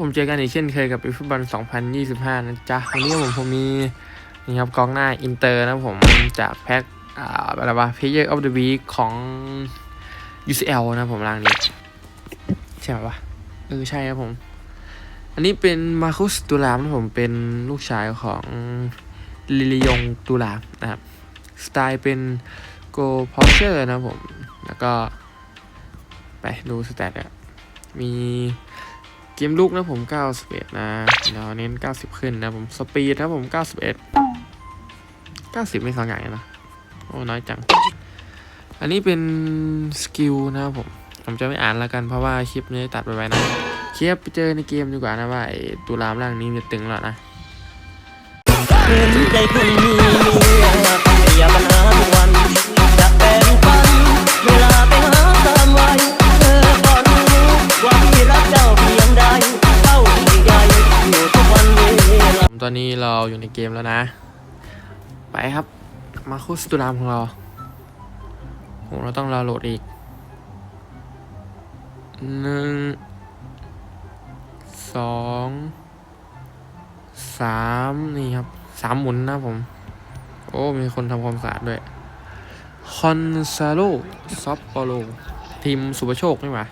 ผมเจอกันอีกเช่นเคยกับฟุตบอล 2025 นะจ๊ะ วันนี้ผมผมมีนี่ครับกองหน้าอินเตอร์นะผมจากแพ็คอ่าอะไรวะ Player of the Week ของ UCL นะผมรางนี้ ใช่ไหมวะเออใช่ครับผม อันนี้เป็นมาคุสตูลามนะผมเป็นลูกชายของลิลิยงตูลามนะครับ สไตล์เป็นโกพอเชอร์นะผม แล้วก็ ไปดูสแตทอะมี กมลูกนะผม 91 นะเราเน้น 90 ขึ้นนะผมสปีดนะผม 91 90 ไม่สองอย่างนะ โอ้ น้อยจัง อันนี้เป็นสกิลนะครับผม ผมจะไม่อ่านแล้วกันเพราะว่าคลิปนี้ตัดไปไว้นะเคลิปไปเจอในเกมดีกว่านะว่าไอ้ตุลามร่างนี้จะตึงแล้วนะ อนนี้เราอยู่ในเกมแล้วนะ ไปครับ มาคุสตุรามของเราโหเราต้องรอโหลดอีกหนึ่งสองสามนี่ครับสามหมุนนะผม โอ้ มีคนทำความสะอาดด้วย คอนซาโลซอปโปโล ทีมสุภโชคนี่หว่า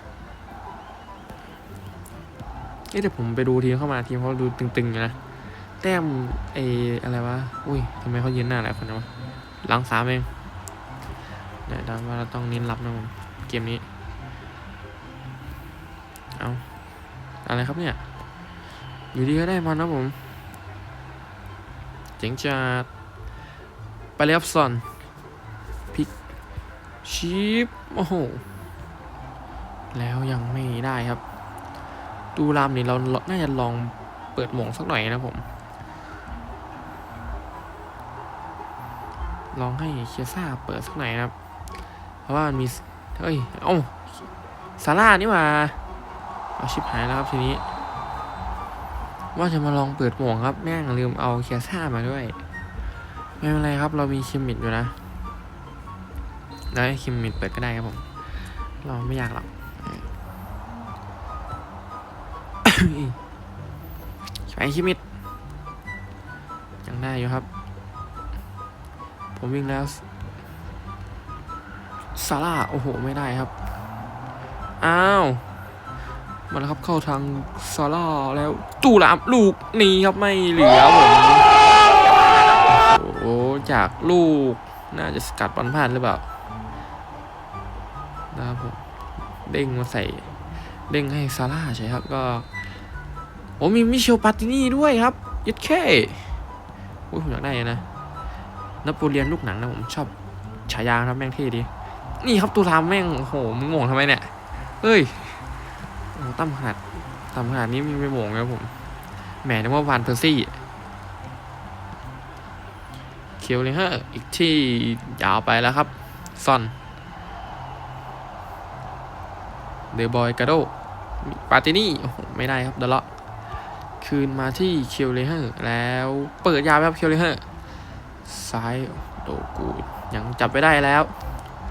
เอ๊ะเดี๋ยวผมไปดูทีมเข้ามาทีมเขาดูตึงๆนะ แต้มไออะไรวะ อุ้ยทำไมเขายืนหน้าหลายคนนะวะหลังสามเองเดี๋ยวว่าเราต้องเน้นรับนะผมเกมนี้ เอาอะไรครับเนี่ย อยู่ดีก็ได้มานะผม เจ๋งจัดไปเลยครับซอนพิกชีปโอ้โห แล้วยังไม่ได้ครับ ดูรามนี่เราน่าจะลองเปิดหมงสักหน่อยนะผม ลองให้เคียซ่าเปิดสักหน่อยนะครับ เพราะว่ามันมี เฮ้ยเอ้ซาร่านี่ว่าเอาชิบหายแล้วครับทีนี้ ว่าจะมาลองเปิดหมวกครับ แม่งลืมเอาเคียซ่ามาด้วย ไม่เป็นไรครับ เรามีคิมมิดอยู่นะแล้วให้คิมมิดเปิดก็ได้ครับผม เราไม่อยากหรอกใช้คิมมิดยังได้อยู่ครับ ผมวิ่งแล้วซาร่าโอ้โห ไม่ได้ครับ อ้าว มาแล้วครับเข้าทางซาร่าแล้วตูลามลูกนี้ครับไม่เหลือผมโอ้โหจากลูก น่าจะสกัดบอลพลาดหรือเปล่านะครับผมเด้งมาใส่ เด้งให้ซาร่าใช่ครับก็โอ้มีมิเชลปาตินี่ด้วยครับยัดแค่โอ้ยผมอยากได้นะ นโปเลียนลูกหนังนะผมชอบฉายาครับแม่งเท่ดี นี่ครับตูรามแม่งโอ้โหมึงงงทำไมเนี่ยเฮ้ยโอ้ตั้มขนาดตั้มขนาดนี้มีไม่โมงครับผมแหมนึกว่าวานเพอร์ซี่เคียวเลยฮะอีกที่ยาวไปแล้วครับซอนเดบอยกาโดปาตินี่โอ้โหไม่ได้ครับเดลเลาะคืนมาที่เคียวเลเฮอร์แล้วเปิดยาวไปครับเคียวเลเฮอร์ ซ้ายโดกูยังจับไปได้แล้ว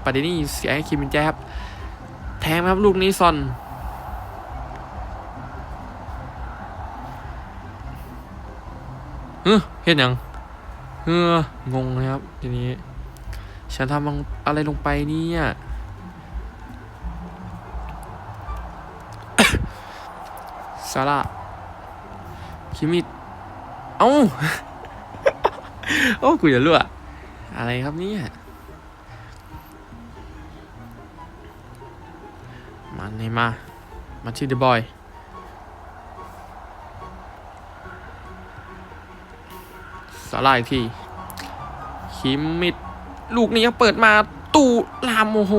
ปาตินี่เสียให้คิมินแจครับแทงครับลูกนี้ซอนเฮ้ยเห็นยังเฮ้องงเลยครับทีนี้ ฉันทำอะไรลงไปเนี่ยซาร่าคิมิดเอ้า โอ้กูอย่ารั่วอะไรครับเนี่ยมาเนมา มาที่เดอะบอยสาลาอีกทีคิมมิดลูกนี้เปิดมาตู่ลามโอ้โห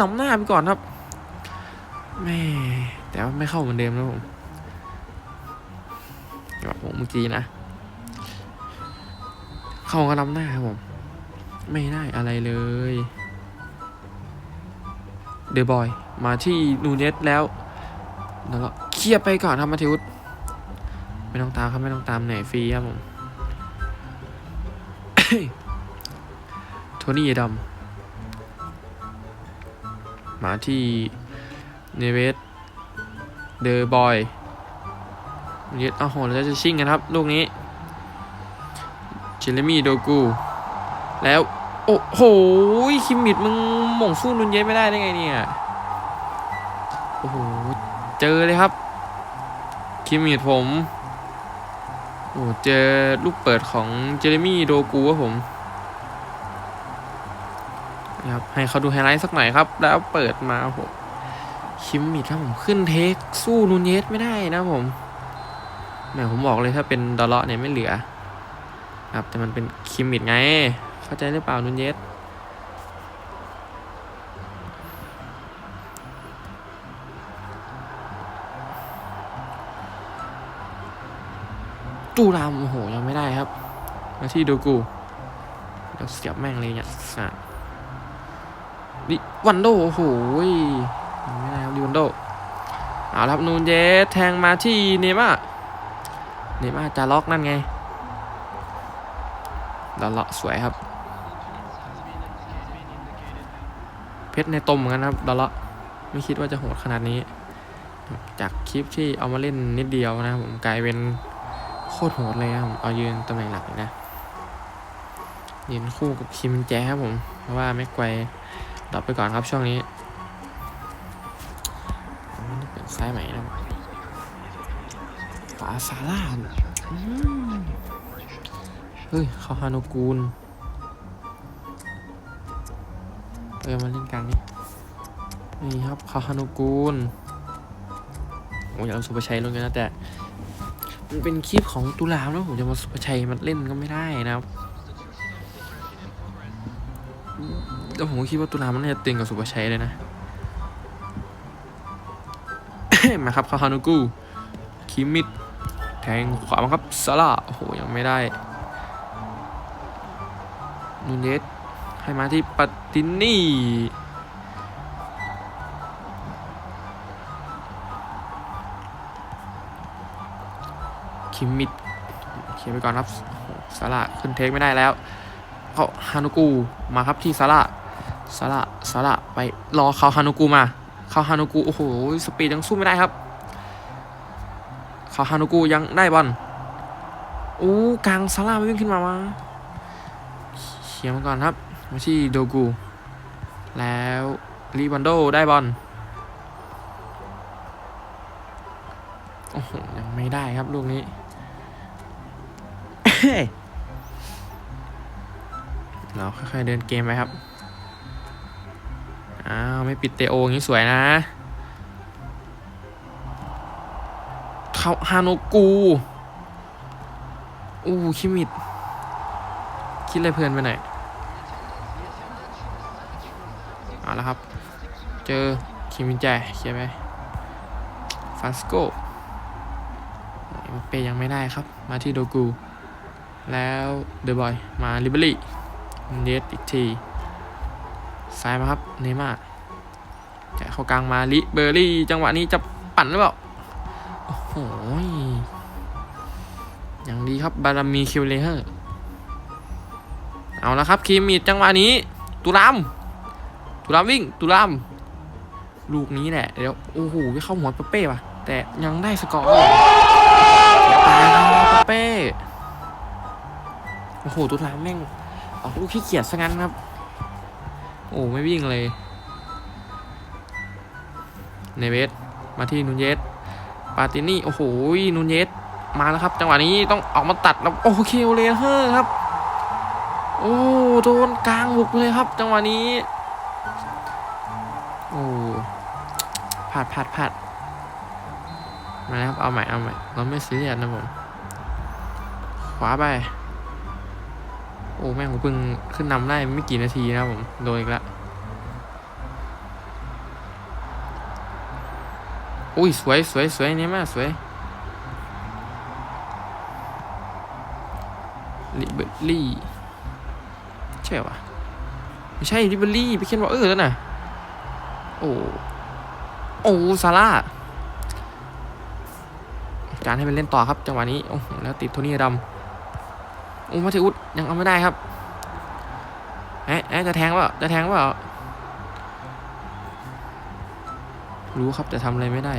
ล้ำหน้าไปก่อนครับแม่แต่ว่าไม่เข้าเหมือนเดิมนะผมแบบผมเมื่อกี้นะ เข้าก็ล้ำหน้าครับผม ไม่ได้อะไรเลย เดบอย มาที่นูเนสแล้วแล้วเคลียร์ไปก่อนครับมาทิวุฒไม่ต้องตามครับไม่ต้องตามไหนฟรีครับผมโทนี่ดำมาที่เนเวสเดบอยนูนเยสโอ้โหแล้วจะชิ่งกันครับ ลูกนี้ เจเรมี่โดกู แล้ว โอ้โหคิมมิดมึงหม่งสู้นุนเยสไม่ได้ได้ไงเนี่ย โอ้โห เจอเลยครับ คิมมิดผม โอ้เจอลูกเปิดของเจเรมี่โดกูครับผมนี่ครับให้เขาดูไฮไลท์สักหน่อยครับ แล้วเปิดมาโอ้โหคิมมิดครับผมขึ้นเทคสู้นูนเยสไม่ได้นะผมแหมผมบอกเลยถ้าเป็นดอลเลาะเนี่ยไม่เหลือ ครับ แต่มันเป็นคิมมิดไง เข้าใจหรือเปล่านูนเยสตูรามโอ้โห ยังไม่ได้ครับ มาที่ดูกูเดี๋ยวเสียบแม่งเลยเนี่ยสาดดิวันโดโอ้โหยังไม่ได้ครับดิวันโดเอาละครับนูนเยสแทงมาที่เนม่าเนม่าจะล็อกนั่นไง เลาะสวยครับ เพชรในตมเหมือนกันครับดอลเลาะไม่คิดว่าจะโหดขนาดนี้ จากคลิปที่เอามาเล่นนิดเดียวนะครับผมกลายเป็นโคตรโหดเลยครับผมเอายืนตำแหน่งหลักนะยืนคู่กับคิมแจครับผมเพราะว่าแม็กไกวดรอปไปก่อนครับช่วงนี้นเปลี่ยนซ้ายใหม่นะขวาซาร่า ฮ้ยเขาฮานุกูลเออมาเล่นกลางนี่นี่ครับเขาฮานุกูลโอ้ยอยากเอาสุภชัยลงกันนะแต่มันเป็นคลิปของตุลามแล้วผมจะมาสุภชัยมาเล่นก็ไม่ได้นะครับแล้วผมก็คิดว่าตุลามันน่าจะตึงกับสุภชัยเลยนะมาครับคาฮานุกุคิมิดแทงขวามาครับซาร่าโอ้โหยังไม่ได้ นูนเยสให้มาที่ปัตตินี่คิมมิดเขียนไปก่อนครับโอ้โหซาร่าขึ้นเทคไม่ได้แล้วเขาฮานุกูมาครับที่ซาร่าซาร่าซาร่าไปรอเขาฮานุกูมา เขาฮานุกูโอ้โหสปีดยังสู้ไม่ได้ครับ เขาฮานุกูยังได้บอลอู้กลางซาร่าไม่วิ่งขึ้นมามา เขียนมาก่อนครับมาที่โดกู แล้วรีบันโดได้บอลโอ้โหยังไม่ได้ครับลูกนี้เราค่อยๆเดินเกมไปครับ อ้าว ไม่ปิดเตโออย่างนี้สวยนะเขาฮาโนกู อู้คิมิด คิดอะไรเพลินไปหน่อยเอาละครับ เจอคิมินแจเขียนไปฟาสโกเอ็มเปยังไม่ได้ครับ มาที่โดกู แล้วเดอะบอย มาลิเบอรี่เนสอีกทีซ้ายมาครับ เนม่าแกะเข้ากลางมาลิเบอรี่ จังหวะนี้จะปั่นหรือเปล่า โอ้โหยอย่างดีครับ บารามีคิวเลเฮอร์ เอาละครับคีมมีดจังหวะนี้ ตุรามตุรามวิ่ง ตุรามลูกนี้แหละเดี๋ยวโอ้โหไปเข้าหัวเป้ๆว่ะ แต่ยังได้สกอร์ตายครับเปเป้โอ้โหตุรามแม่งออกลูกขี้เกียจซะงั้นครับ โอ้ไม่วิ่งเลยเนเวสมาที่นูนเยสปาตินี่โอ้โหนูนเยสมาแล้วครับ จังหวะนี้ต้องออกมาตัดแล้วโอเคโอเลเฮอร์ครับ โอ้โดนกลางบุกเลยครับ จังหวะนี้ โอ้พลาดพลาดพลาดมาแล้วครับ เอาใหม่เอาใหม่เราไม่ซีเรียสนะผม ขวาไป โอ้แม่งผมเพิ่งขึ้นนำได้ไม่กี่นาทีนะครับผม โดนอีกแล้วอุ้ยสวยสวยสวยเนี่ยมากสวยลิเบอรี่ ใช่ปะไม่ใช่ลิเบอรี่ไปเขียนว่าเออแล้วนะโอ้โอ้ซาร่าการให้มันเล่นต่อครับจังหวะนี้โอ้แล้วติดโทนี่ดำโอ้มาเทอุสยังเอาไม่ได้ครับเอ๊ะเอ๊ะจะแทงเปล่าจะแทงเปล่ารู้ครับแต่ทำอะไรไม่ได้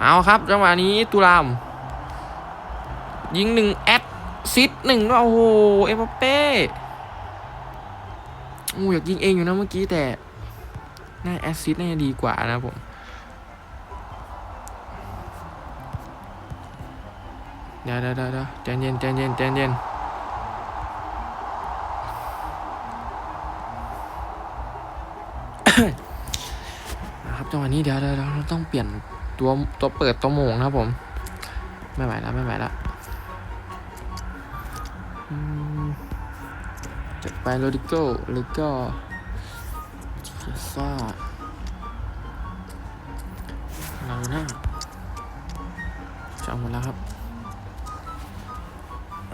เอาครับจังหวะนี้ตุลาม ยิงหนึ่งแอด ซิดหนึ่งด้วยโอ้โห เอ็มเป้โอ้อยากยิงเองอยู่นะเมื่อกี้แต่ น่าแอซิดน่าจะดีกว่านะผมเดี๋ยวเดี๋ยวเดี๋ยวเดี๋ยวใจเย็นใจเย็นใจเย็นนะครับจังหวะนี้เดี๋ยวเดี๋ยวเดี๋ยวเราต้องเปลี่ยนตัวตัวเปิดตัวโมงนะครับผม ไม่ไหวแล้วไม่ไหวแล้ว ไปโรดิโก้แล้วก็เคียซ่าเราหน้าจะเอาหมดแล้วครับ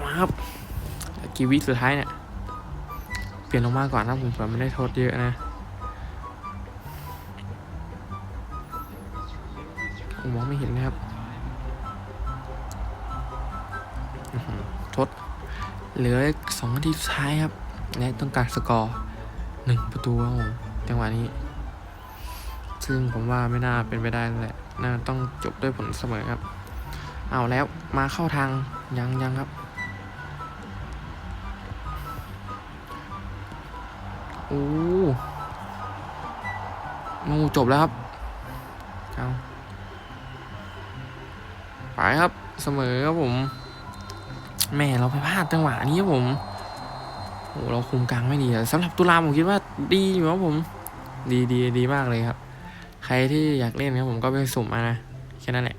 มาครับกีวิสุดท้ายเนี่ย เปลี่ยนลงมาก่อนนะผมเผื่อไม่ได้โทษเยอะนะผมมองไม่เห็นนะครับทดเหลือสองนาทีสุดท้ายครับ และต้องการสกอร์หนึ่งประตูครับผมจังหวะนี้ ซึ่งผมว่าไม่น่าเป็นไปได้แหละ น่าต้องจบด้วยผลเสมอครับ เอาแล้วมาเข้าทางยังยังครับ โอ้งูจบแล้วครับเอาไปครับเสมอครับผมแม่เราไปพลาดจังหวะนี้ครับผม โอ้เราคุมกลางไม่ดีสำหรับตุลาผมคิดว่าดีอยู่ครับผม ดีดีดีมากเลยครับ ใครที่อยากเล่นครับผมก็ไปสุ่มมานะแค่นั้นแหละ